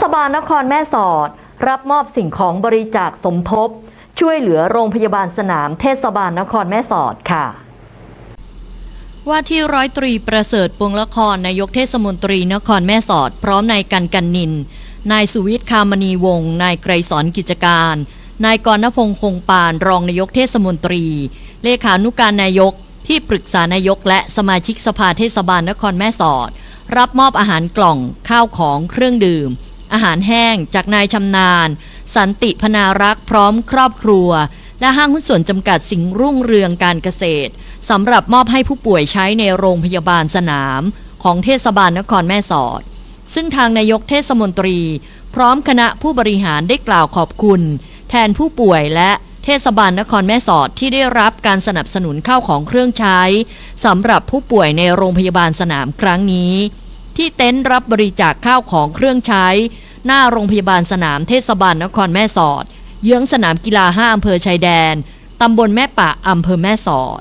ศบาลนครแม่สอด รับมอบสิ่งของบริจาคสมทบ ช่วยเหลือโรงพยาบาลสนามเทศบาลนครแม่สอดค่ะว่าที่ร้อยตรีประเสริฐปวงละครนายกเทศมนตรีนครแม่สอด พร้อมนายกันกันนิน นายสุวิทย์คามณีวงศ์นายไกรสอนกิจการ นายกรณพงษ์คงปานรองนายกเทศมนตรี เลขานุการนายกที่ปรึกษานายกและสมาชิกสภาเทศบาลนครแม่สอด รับมอบอาหารกล่องข้าวของเครื่องดื่ม อาหารแห้ง จากนายชำนาญ สันติพนารักษ์พร้อมครอบครัว และห้างหุ้นส่วนจำกัดสิงรุ่งเรืองการเกษตรสำหรับมอบให้ผู้ป่วยใช้ในโรงพยาบาลสนาม ของเทศบาลนครแม่สอด ซึ่งทางนายกเทศมนตรี พร้อมคณะผู้บริหารได้กล่าวขอบคุณ แทนผู้ป่วยและเทศบาลนครแม่สอดที่ได้รับการสนับสนุนเข้าของเครื่องใช้สำหรับผู้ป่วยในโรงพยาบาลสนามครั้งนี้ ที่เต็นท์รับบริจาคข้าวของเครื่องใช้ หน้าโรงพยาบาลสนามเทศบาลนครแม่สอด เยื้องสนามกีฬาห้าอำเภอชายแดน ตำบลแม่ปะอำเภอแม่สอด